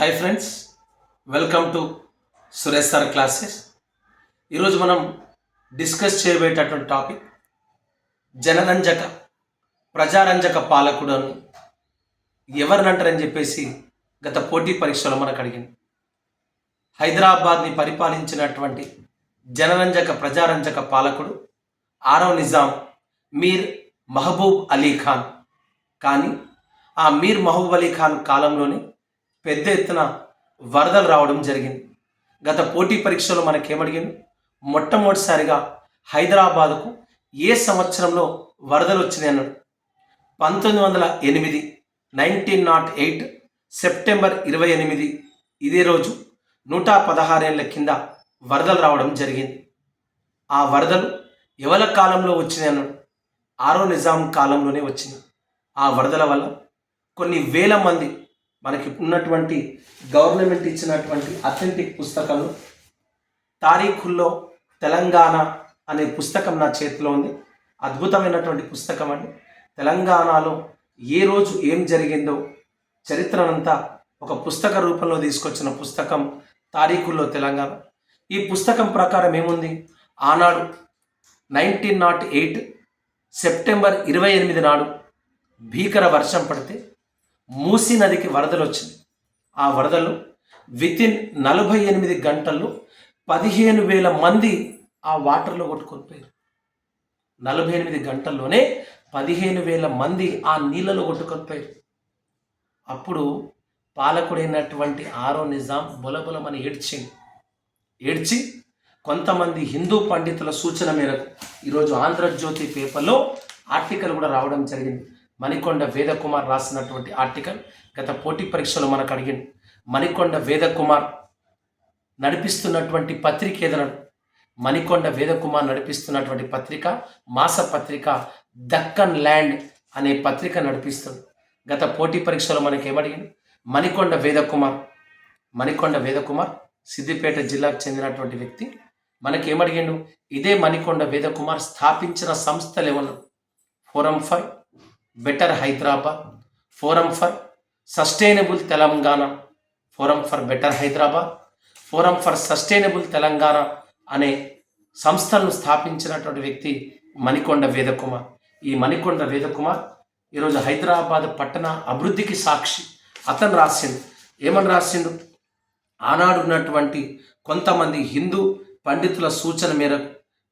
Hi friends welcome to Suresh sir classes ఈరోజు మనం discuss చేయబోయేటటువంటి topic జనరంజక ప్రజారంజక పాలకుడు అని ఎవరినంటారని చెప్పేసి గత పోటీ పరీక్షలో మనకు అడిగింది. హైదరాబాద్ని పరిపాలించినటువంటి జనరంజక ప్రజారంజక పాలకుడు ఆరవ నిజాం మీర్ మహబూబ్ అలీ ఖాన్. కానీ ఆ మీర్ మహబూబ్ అలీ ఖాన్ కాలంలోనే పెద్ద ఎత్తున వరదలు రావడం జరిగింది. గత పోటీ పరీక్షలో మనకేమడిగింది? మొట్టమొదటిసారిగా హైదరాబాదుకు ఏ సంవత్సరంలో వరదలు వచ్చినాయి అన్నాడు పంతొమ్మిది వందల ఎనిమిది నైన్టీన్ నాట్ ఎయిట్ సెప్టెంబర్ ఇరవై ఎనిమిది ఇదే రోజు నూట పదహారేళ్ళ కింద వరదలు రావడం జరిగింది. ఆ వరదలు ఎవల కాలంలో వచ్చినాయి అన్నాడు ఆరో నిజాం కాలంలోనే వచ్చింది ఆ వరదల వల్ల కొన్ని వేల మంది మనకి ఉన్నటువంటి గవర్నమెంట్ ఇచ్చినటువంటి అథెంటిక్ పుస్తకాలు. తారీఖుల్లో తెలంగాణ అనే పుస్తకం నా చేతిలో ఉంది. అద్భుతమైనటువంటి పుస్తకం అండి. తెలంగాణలో ఏ రోజు ఏం జరిగిందో చరిత్రనంతా ఒక పుస్తక రూపంలో తీసుకొచ్చిన పుస్తకం తారీఖుల్లో తెలంగాణ. ఈ పుస్తకం ప్రకారం ఏముంది? ఆనాడు నైన్టీన్ నాట్ ఎయిట్ సెప్టెంబర్ ఇరవై ఎనిమిది నాడు భీకర వర్షం పడితే మూసీ నదికి వరదలు వచ్చింది ఆ వరదలు వితిన్ నలభై ఎనిమిది గంటల్లో పదిహేను వేల మంది ఆ వాటర్లో కొట్టుకొని పోయారు. నలభై ఎనిమిది గంటల్లోనే పదిహేను వేల మంది ఆ నీళ్ళలో కొట్టుకొని పోయారు. అప్పుడు పాలకుడైనటువంటి ఆరో నిజాం బులబులమని ఏడ్చింది ఏడ్చి కొంతమంది హిందూ పండితుల సూచన మేరకు ఈరోజు ఆంధ్రజ్యోతి పేపర్లో ఆర్టికల్ కూడా రావడం జరిగింది. మణికొండ వేదకుమార్ రాసినటువంటి ఆర్టికల్ గత పోటీ పరీక్షలో మనకు అడిగింది మణికొండ వేదకుమార్ నడిపిస్తున్నటువంటి పత్రిక ఏదన్నాడు మణికొండ వేదకుమార్ నడిపిస్తున్నటువంటి పత్రిక మాస పత్రిక దక్కన్ ల్యాండ్ అనే పత్రిక నడిపిస్తుంది. గత పోటీ పరీక్షలో మనకి ఏమడిగింది మణికొండ వేదకుమార్ మణికొండ వేదకుమార్ సిద్దిపేట జిల్లాకు చెందినటువంటి వ్యక్తి మనకి ఏమడిగిండు ఇదే మణికొండ వేదకుమార్ స్థాపించిన సంస్థలు ఏమన్నా forum five better Hyderabad forum for sustainable Telangana forum for better Hyderabad forum for sustainable Telangana అనే సంస్థలను స్థాపించినటువంటి వ్యక్తి మణికొండ వేదకుమార్. ఈ మణికొండ వేదకుమార్ ఈరోజు హైదరాబాద్ పట్టణ అభివృద్ధికి సాక్షి. అతను రాసిండు. ఏమని రాసిండు? ఆనాడు ఉన్నటువంటి కొంతమంది హిందూ పండితుల సూచన మేరకు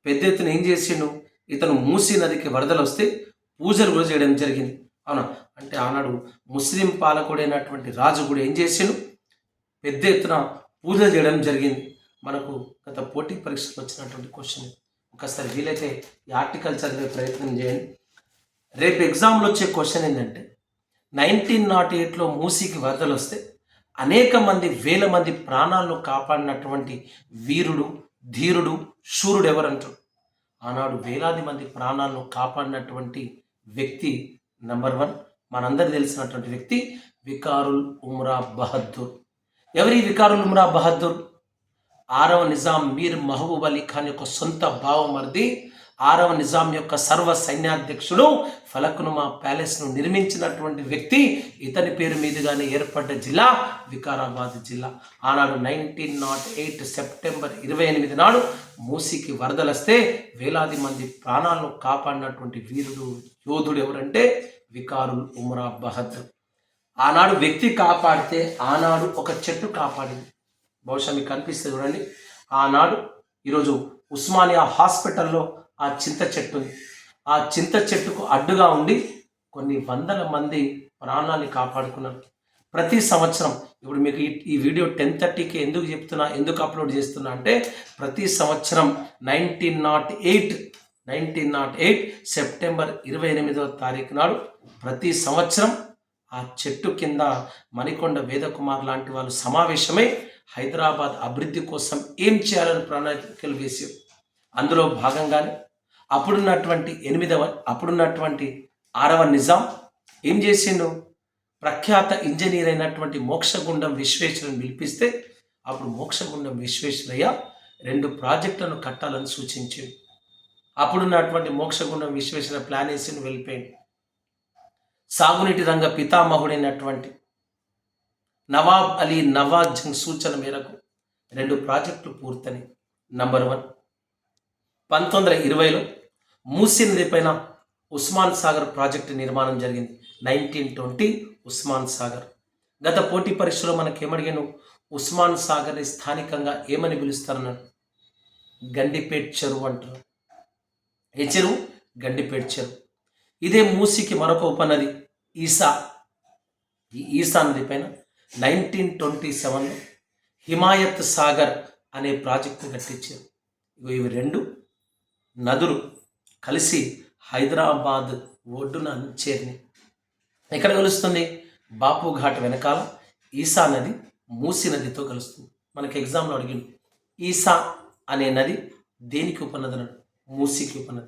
పెద్ద ఎత్తున ఏం చేసిండు? ఇతను మూసీ నదికి వరదలు వస్తే పూజలు కూడా చేయడం జరిగింది. అవునా? అంటే ఆనాడు ముస్లిం పాలకుడైనటువంటి రాజు కూడా ఏం చేసిండు? పెద్ద ఎత్తున పూజలు చేయడం జరిగింది. మనకు గత పోటీ పరీక్షకు వచ్చినటువంటి క్వశ్చన్ ఒకసారి వీలైతే ఈ ఆర్టికల్ చదివే ప్రయత్నం చేయండి. రేపు ఎగ్జామ్లో వచ్చే క్వశ్చన్ ఏంటంటే నైన్టీన్ నాట్ ఎయిట్లో మూసీకి వరదలు వస్తే అనేక మంది వేల మంది ప్రాణాలను కాపాడినటువంటి వీరుడు ధీరుడు శూరుడు ఎవరంటారు? ఆనాడు వేలాది మంది ప్రాణాలను కాపాడినటువంటి వ్యక్తి నంబర్ వన్. మనందరికి తెలిసినటువంటి వ్యక్తి వికారుల్ ఉమ్రా బహద్దూర్. ఎవరి వికారుల్ ఉమ్రా బహద్దూర్? ఆరవ నిజాం మీర్ మహబూబ్ అలీ ఖాన్ యొక్క సొంత భావమర్ది ఆరవ నిజాం యొక్క సర్వ సైన్యాధ్యక్షుడు ఫలక్నుమా ప్యాలెస్ను నిర్మించినటువంటి వ్యక్తి ఇతని పేరు మీదుగానే ఏర్పడ్డ జిల్లా వికారాబాద్ జిల్లా. ఆనాడు నైన్టీన్ నాట్ ఎయిట్ సెప్టెంబర్ ఇరవై ఎనిమిది నాడు మూసికి వరదలస్తే వేలాది మంది ప్రాణాలను కాపాడినటువంటి వీరుడు యోధుడు ఎవరంటే వికారుల్ ఉమరా బహద్. ఆనాడు వ్యక్తి కాపాడితే ఆనాడు ఒక చెట్టు కాపాడింది. బహుశా మీకు కనిపిస్తుంది చూడండి. ఆనాడు ఈరోజు ఉస్మానియా హాస్పిటల్లో ఆ చింత చెట్టు ఉంది. ఆ చింత చెట్టుకు అడ్డుగా ఉండి కొన్ని వందల మంది ప్రాణాన్ని కాపాడుకున్నారు. ప్రతి సంవత్సరం ఇప్పుడు మీకు ఈ- ఈ వీడియో టెన్ థర్టీకి ఎందుకు చెప్తున్నా ఎందుకు అప్లోడ్ చేస్తున్నా అంటే ప్రతి సంవత్సరం nineteen nought eight nineteen nought eight September ఇరవై ఎనిమిదవ తారీఖు నాడు ప్రతి సంవత్సరం ఆ చెట్టు కింద మణికొండ వేదకుమార్ లాంటి వాళ్ళు సమావేశమై హైదరాబాద్ అభివృద్ధి కోసం ఏం చేయాలని ప్రణాళికలు వేసి అందులో భాగంగానే అప్పుడున్నటువంటి ఎనిమిదవ అప్పుడున్నటువంటి ఆరవ నిజాం ఏం చేసిండు? ప్రఖ్యాత ఇంజనీర్ అయినటువంటి మోక్షగుండం విశ్వేశ్వరని పిలిపిస్తే అప్పుడు మోక్షగుండం విశ్వేశ్వరయ్య రెండు ప్రాజెక్టులను కట్టాలని సూచించిండు. అప్పుడున్నటువంటి మోక్షగుండం విశ్వేశ్వర ప్లాన్ వేసి వెళ్ళిపోయింది సాగునీటి రంగ పితామహుడైనటువంటి నవాబ్ అలీ నవాజ్ జంగ్ సూచన మేరకు రెండు ప్రాజెక్టులు పూర్తని నంబర్ వన్ పంతొమ్మిది వందల ఇరవైలో మూసీ నది పైన ఉస్మాన్ సాగర్ ప్రాజెక్టు నిర్మాణం జరిగింది. Nineteen twenty Osman Sagar. గత పోటీ పరీక్షలో మనకి ఏమడిగాను ఉస్మాన్ సాగర్ని స్థానికంగా ఏమని పిలుస్తారన్నాడు? గండిపేట్ చెరువు అంటారు. ఏ చెరువు గండిపేట్ చెరువు ఇదే మూసీకి మరొక ఉపనది ఈసా. ఈ ఈసా నది పైన నైన్టీన్ ట్వంటీ సెవెన్లో హిమాయత్ సాగర్ అనే ప్రాజెక్టు కట్టించారు. ఇవి రెండు నదులు కలిసి హైదరాబాద్ ఒడ్డున చేరినాయి. ఎక్కడ కలుస్తుంది? బాపు ఘాట్ వెనకాల ఈసా నది మూసి నదితో కలుస్తుంది. మనకి ఎగ్జామ్లో అడిగింది ఈసా అనే నది దేనికి ఉపనది అన్నాడు మూసికి ఉపనది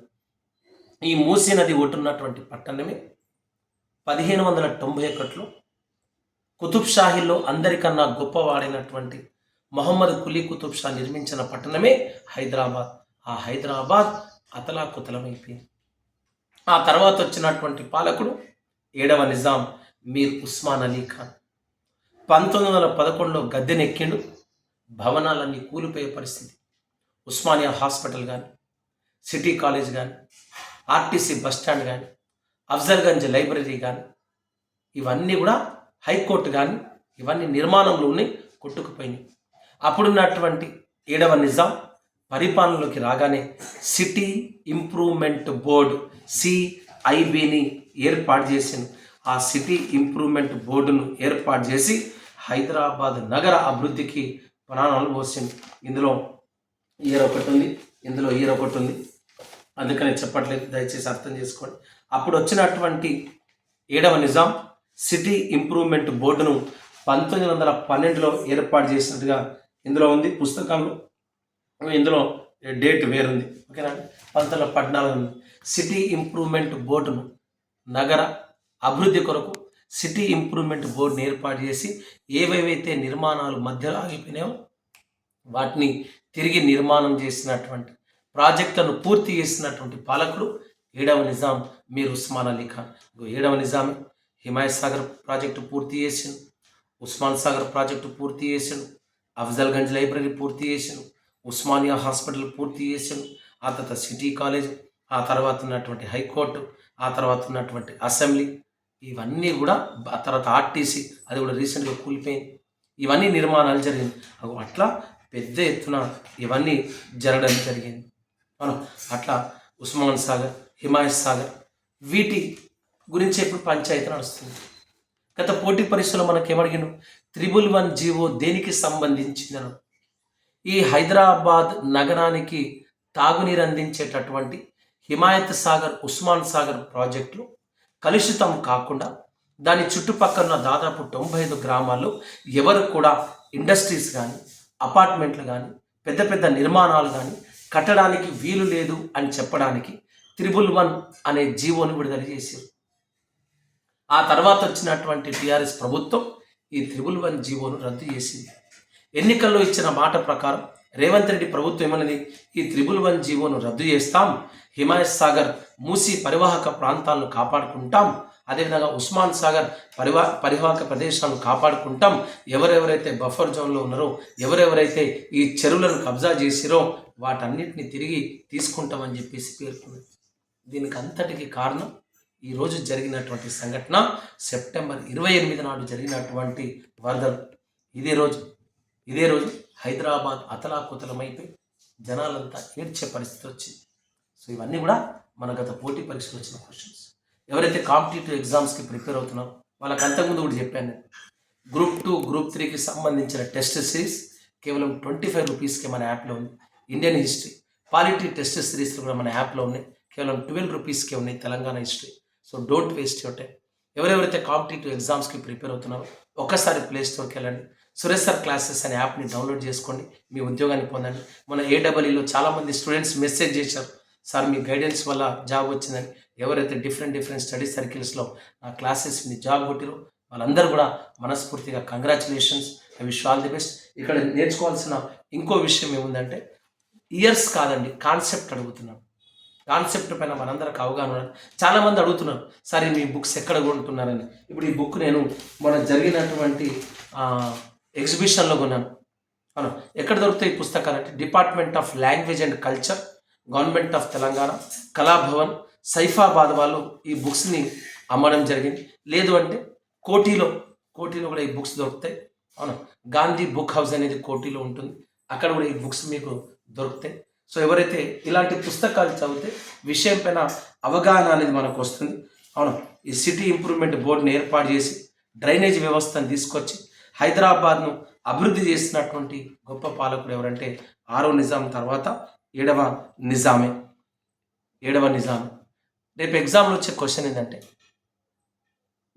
ఈ మూసీ నది ఒడ్డున్నటువంటి పట్టణమే పదిహేను వందల తొంభై ఒకటిలో కుతుబ్ షాహీలో అందరికన్నా గొప్పవాడైనటువంటి మొహమ్మద్ కులీ కుతుబ్ షా నిర్మించిన పట్టణమే హైదరాబాద్. ఆ హైదరాబాద్ అతలాకుతలమైపోయింది. ఆ తర్వాత వచ్చినటువంటి పాలకుడు ఏడవ నిజాం మీర్ ఉస్మాన్ అలీ ఖాన్. పంతొమ్మిది వందల పదకొండులో గద్దెనెక్కిండు. భవనాలన్నీ కూలిపోయే పరిస్థితి. ఉస్మానియా హాస్పిటల్ కానీ సిటీ కాలేజ్ కానీ ఆర్టీసీ బస్ స్టాండ్ కానీ అఫ్జల్గంజ్ లైబ్రరీ కానీ ఇవన్నీ కూడా హైకోర్టు కానీ ఇవన్నీ నిర్మాణంలోనే కొట్టుకుపోయినాయి. అప్పుడున్నటువంటి ఏడవ నిజాం పరిపాలనలోకి రాగానే సిటీ ఇంప్రూవ్మెంట్ బోర్డు సిఐబిని ఏర్పాటు చేసింది. ఆ సిటీ ఇంప్రూవ్మెంట్ బోర్డును ఏర్పాటు చేసి హైదరాబాద్ నగర అభివృద్ధికి ప్రాణాలు పోసింది. ఇందులో ఇయర్ ఒకటి ఉంది ఇందులో ఇయర్ ఒకటి ఉంది. అందుకని చెప్పట్లేదు దయచేసి అర్థం చేసుకోండి. అప్పుడు వచ్చినటువంటి ఏడవ నిజాం సిటీ ఇంప్రూవ్మెంట్ బోర్డును పంతొమ్మిది వందల పన్నెండులో ఏర్పాటు చేసినట్టుగా ఇందులో ఉంది. పుస్తకంలో ఇందులో డేట్ వేరుంది. ఓకేనా పంతొమ్మిది వందల పద్నాలుగు ఉంది. సిటీ ఇంప్రూవ్మెంట్ బోర్డును నగర అభివృద్ధి కొరకు సిటీ ఇంప్రూవ్మెంట్ బోర్డుని ఏర్పాటు చేసి ఏవేవైతే నిర్మాణాలు మధ్యలో ఆగిపోయినాయో వాటిని తిరిగి నిర్మాణం చేసినటువంటి ప్రాజెక్టులను పూర్తి చేసినటువంటి పాలకుడు ఏడవ నిజాం మీర్ ఉస్మాన్ అలీ ఖాన్. ఏడవ నిజామే. హిమాయత్ సాగర్ ప్రాజెక్టు పూర్తి చేసిండు. ఉస్మాన్ సాగర్ ప్రాజెక్టు పూర్తి చేసిండు. అఫ్జల్గంజ్ లైబ్రరీ పూర్తి చేసిండు. ఉస్మానియా హాస్పిటల్ పూర్తి చేసిండు. ఆ తర్వాత సిటీ కాలేజ్ ఆ తర్వాత ఉన్నటువంటి హైకోర్టు ఆ తర్వాత ఉన్నటువంటి అసెంబ్లీ. ఇవన్నీ కూడా ఆ తర్వాత ఆర్టీసీ అది కూడా రీసెంట్గా కూలిపోయింది. ఇవన్నీ నిర్మాణాలు జరిగింది. అట్లా పెద్ద ఎత్తున ఇవన్నీ జరగడం జరిగింది. మనం అట్లా ఉస్మాన్ సాగర్ హిమాయత్ సాగర్ వీటి గురించి ఇప్పుడు పంచాయతీ నడుస్తుంది. గత పోటీ పరీక్షలో మనకి ఏమడిగాను త్రిబుల్ వన్ జీవో దేనికి సంబంధించిందను. ఈ హైదరాబాద్ నగరానికి తాగునీరు అందించేటటువంటి హిమాయత్ సాగర్ ఉస్మాన్ సాగర్ ప్రాజెక్టులు కలుషితం కాకుండా దాని చుట్టుపక్కల ఉన్న దాదాపు తొంభై ఐదు గ్రామాల్లో ఎవరు కూడా ఇండస్ట్రీస్ కానీ అపార్ట్మెంట్లు కానీ పెద్ద పెద్ద నిర్మాణాలు కానీ కట్టడానికి వీలు లేదు అని చెప్పడానికి త్రిబుల్ వన్ అనే జీవోను విడుదల చేశారు. ఆ తర్వాత వచ్చినటువంటి టీఆర్ఎస్ ప్రభుత్వం ఈ త్రిబుల్ వన్ జీవోను రద్దు చేసింది. ఎన్నికల్లో ఇచ్చిన మాట ప్రకారం రేవంత్ రెడ్డి ప్రభుత్వం ఏమన్నది? ఈ త్రిబుల్ వన్ జీవోను రద్దు చేస్తాం హిమాయత్ సాగర్ మూసీ పరివాహక ప్రాంతాలను కాపాడుకుంటాం అదేవిధంగా ఉస్మాన్ సాగర్ పరివా పరివాహక ప్రదేశాలను కాపాడుకుంటాం. ఎవరెవరైతే బఫర్ జోన్లో ఉన్నారో ఎవరెవరైతే ఈ చెరువులను కబ్జా చేసిరో వాటన్నిటిని తిరిగి తీసుకుంటామని చెప్పేసి పేర్కొంది దీనికి అంతటికి కారణం ఈరోజు జరిగినటువంటి సంఘటన. సెప్టెంబర్ ఇరవై ఎనిమిది నాడు జరిగినటువంటి వరదలు. ఇదే రోజు ఇదే రోజు హైదరాబాద్ అతలాకుతలమైపోయి జనాలంతా ఏడ్చే పరిస్థితి వచ్చింది. సో ఇవన్నీ కూడా మన గత పోటీ పరీక్షలు వచ్చిన క్వశ్చన్స్ ఎవరైతే కాంపిటేటివ్ ఎగ్జామ్స్కి ప్రిపేర్ అవుతున్నారో వాళ్ళకి అంతకుముందు కూడా చెప్పాను నేను. గ్రూప్ టూ గ్రూప్ త్రీకి సంబంధించిన టెస్ట్ సిరీస్ కేవలం ట్వంటీ ఫైవ్ రూపీస్కి మన యాప్లో ఉంది. Indian history. పాలిటీ టెస్ట్ సిరీస్లు కూడా మన యాప్లో ఉన్నాయి. కేవలం ట్వెల్వ్ రూపీస్కే ఉన్నాయి Telangana history. So don't waste your time ఎవరెవరైతే కాంపిటేటివ్ ఎగ్జామ్స్కి ప్రిపేర్ అవుతున్నారో ఒక్కసారి ప్లే స్టోర్కి వెళ్ళండి. సురేష్ సార్ క్లాసెస్ అనే యాప్ని డౌన్లోడ్ చేసుకోండి. మీ ఉద్యోగాన్ని పొందండి. మన ఏడబ్ల్యూలో e చాలామంది స్టూడెంట్స్ మెసేజ్ చేశారు. సార్ మీ గైడెన్స్ వల్ల జాబ్ వచ్చిందని ఎవరైతే డిఫరెంట్ డిఫరెంట్ స్టడీ సర్కిల్స్లో నా క్లాసెస్ మీ జాబ్ కొట్టిరో వాళ్ళందరూ కూడా మనస్ఫూర్తిగా congratulations I wish all the best ఇక్కడ నేర్చుకోవాల్సిన ఇంకో విషయం ఏముందంటే ఇయర్స్ కాదండి కాన్సెప్ట్ అడుగుతున్నాం. కాన్సెప్ట్ పైన మనందరికి అవగాహన చాలామంది అడుగుతున్నారు సరే మీ బుక్స్ ఎక్కడ కొంటున్నారని? ఇప్పుడు ఈ బుక్ నేను మన జరిగినటువంటి ఎగ్జిబిషన్లో కొన్నాను. అవును? ఎక్కడ దొరుకుతాయి ఈ పుస్తకాలు అంటే department of language and culture government of Telangana Kalabhavan Saifabad వాళ్ళు ఈ బుక్స్ని అమ్మడం జరిగింది. లేదు అంటే కోటిలో కోటిలో కూడా ఈ బుక్స్ దొరుకుతాయి. అవును? గాంధీ బుక్ హౌస్ అనేది కోటిలో ఉంటుంది. అక్కడ కూడా ఈ బుక్స్ మీకు దొరుకుతాయి. సో ఎవరైతే ఇలాంటి పుస్తకాలు చదివితే విషయం పైన అవగాహన అనేది మనకు వస్తుంది. అవును? ఈ సిటీ ఇంప్రూవ్మెంట్ బోర్డుని ఏర్పాటు చేసి డ్రైనేజ్ వ్యవస్థను తీసుకొచ్చి హైదరాబాద్ను అభివృద్ధి చేసినటువంటి గొప్ప పాలకుడు ఎవరంటే ఆరో నిజాం తర్వాత ఏడవ నిజామే. ఏడవ నిజామే. రేపు ఎగ్జామ్లో వచ్చే క్వశ్చన్ ఏంటంటే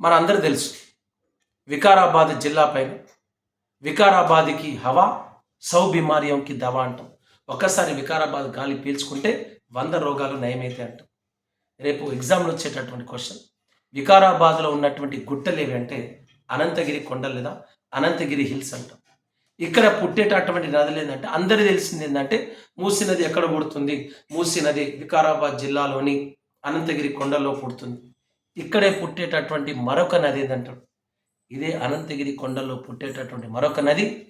మన అందరూ తెలుసు వికారాబాద్ జిల్లా పైన వికారాబాద్కి హవా సౌ బిమారియంకి దవా అంటాం. ఒక్కసారి వికారాబాద్ గాలి పీల్చుకుంటే వంద రోగాలు నయమైతే అంటాం. రేపు ఎగ్జామ్లో వచ్చేటటువంటి క్వశ్చన్ వికారాబాద్లో ఉన్నటువంటి గుట్టలు ఏవి అంటే అనంతగిరి కొండలు లేదా అనంతగిరి హిల్స్ అంటాం. ఇక్కడ పుట్టేటటువంటి నదులు ఏంటంటే అందరికీ తెలిసింది ఏంటంటే మూసీ నది ఎక్కడ పుడుతుంది? మూసీ నది వికారాబాద్ జిల్లాలోని అనంతగిరి కొండల్లో పుడుతుంది. ఇక్కడే పుట్టేటటువంటి మరొక నది ఏంటంటారు? ఇదే అనంతగిరి కొండల్లో పుట్టేటటువంటి మరొక నది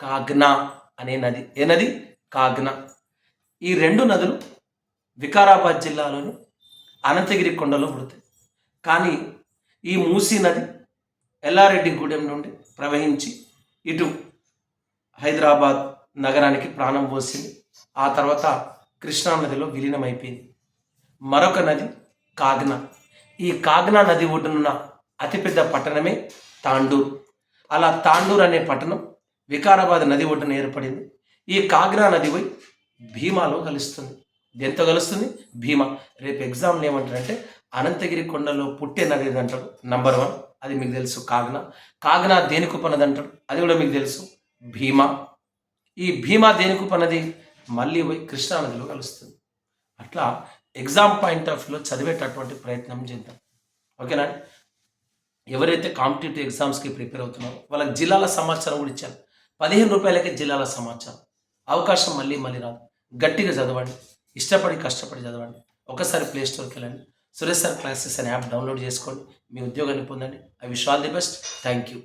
కాగ్నా అనే నది. ఏ నది? కాగ్నా. ఈ రెండు నదులు వికారాబాద్ జిల్లాలోని అనంతగిరి కొండలో పుడతాయి. కానీ ఈ మూసీ నది ఎల్లారెడ్డి గూడెం నుండి ప్రవహించి ఇటు హైదరాబాద్ నగరానికి ప్రాణం పోసింది. ఆ తర్వాత కృష్ణా నదిలో విలీనమైపోయింది. మరొక నది కాగ్నా. ఈ కాగ్నా నది ఒడ్డునున్న అతిపెద్ద పట్టణమే తాండూర్. అలా తాండూర్ అనే పట్టణం వికారాబాద్ నది ఒడ్డున ఏర్పడింది. ఈ కాగ్నా నది పోయి భీమాలో కలుస్తుంది. దేంతో కలుస్తుంది? భీమా. రేపు ఎగ్జామ్లు ఏమంటారంటే అనంతగిరి కొండలో పుట్టే నది అంటారు. నంబర్ వన్ అది మీకు తెలుసు. కాగన. కాగన దేనికి పన్నది అంటారు అది కూడా మీకు తెలుసు. భీమా. ఈ భీమా దేనికి పన్నది మళ్ళీ పోయి కృష్ణా నదిలో కలుస్తుంది. అట్లా ఎగ్జామ్ పాయింట్ ఆఫ్ వ్యూలో చదివేటటువంటి ప్రయత్నం చేద్దాం. ఓకేనా? ఎవరైతే కాంపిటేటివ్ ఎగ్జామ్స్కి ప్రిపేర్ అవుతున్నారో వాళ్ళకి జిల్లాల సమాచారం కూడా ఇచ్చాను పదిహేను రూపాయలకే జిల్లాల సమాచారం. అవకాశం మళ్ళీ మళ్ళీ రాదు. గట్టిగా చదవండి. ఇష్టపడి కష్టపడి చదవండి. ఒకసారి ప్లే స్టోర్కి వెళ్ళండి. సురేష్ సార్ క్లాసెస్ అనే యాప్ డౌన్లోడ్ చేసుకోండి. మీ ఉద్యోగాన్ని పొందండి. I wish all the best. Thank you.